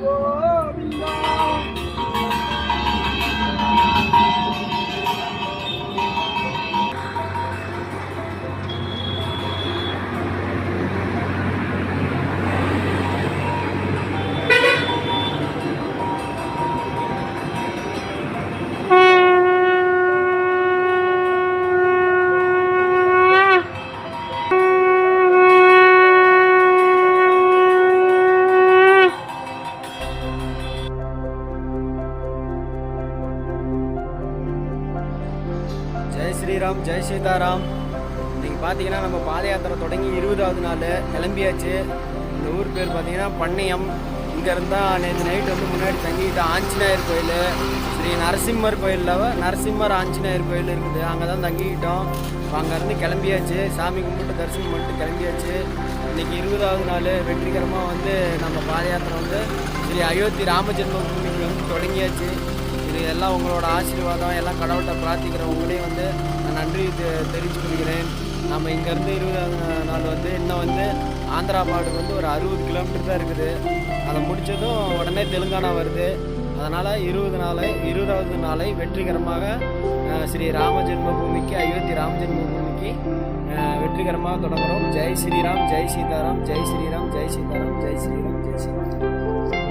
Woo! Sriram Jai Sitaram. நீங்கள் பார்த்தீங்கன்னா நம்ம பாத யாத்திரை தொடங்கி இருபதாவது நாள் கிளம்பியாச்சு. இந்த ஊர் பேர் பார்த்தீங்கன்னா பண்ணையம். இங்கே இருந்தால் நேற்று நைட் வந்து முன்னாடி தங்கிட்டு ஆஞ்சநேயர் கோயில். ஸ்ரீ நரசிம்மர் கோயிலில் நரசிம்மர் ஆஞ்சநேயர் கோயில் இருக்குது. அங்கே தான் தங்கிக்கிட்டோம் அங்கேருந்து கிளம்பியாச்சு. சாமி கும்பிட்டு தரிசனம் பண்ணிட்டு கிளம்பியாச்சு. இன்றைக்கி இருபதாவது நாள் வெற்றிகரமாக வந்து நம்ம பாத யாத்திரை வந்து ஸ்ரீ அயோத்தி ராமஜென்மபூமிக்கு வந்து தொடங்கியாச்சு. இதெல்லாம் உங்களோட ஆசீர்வாதம் எல்லாம் கடவுள்கிட்ட பிரார்த்திக்கிறேன் உங்களையும் வந்து நான் நன்றி தெ- கொள்கிறேன் நம்ம இங்கேருந்து இருபதாவது நாள் வந்து இன்னும் வந்து ஆந்திரா பாடு வந்து ஒரு அறுபது கிலோமீட்டர் தான் இருக்குது. அதை முடித்ததும் உடனே தெலுங்கானா வருது. அதனால் இருபது நாளை இருபதாவது நாளை வெற்றிகரமாக ஸ்ரீ ராம ஜென்மபூமிக்கு அயோத்தி ராம ஜென்மபூமிக்கு வெற்றிகரமாக தொடங்குறோம். ஜெய் ஸ்ரீராம் ஜெய் சீதாராம் ஜெய் ஸ்ரீராம் ஜெய் சீதாராம் ஜெய் ஸ்ரீராம் ஜெய் ஸ்ரீராம்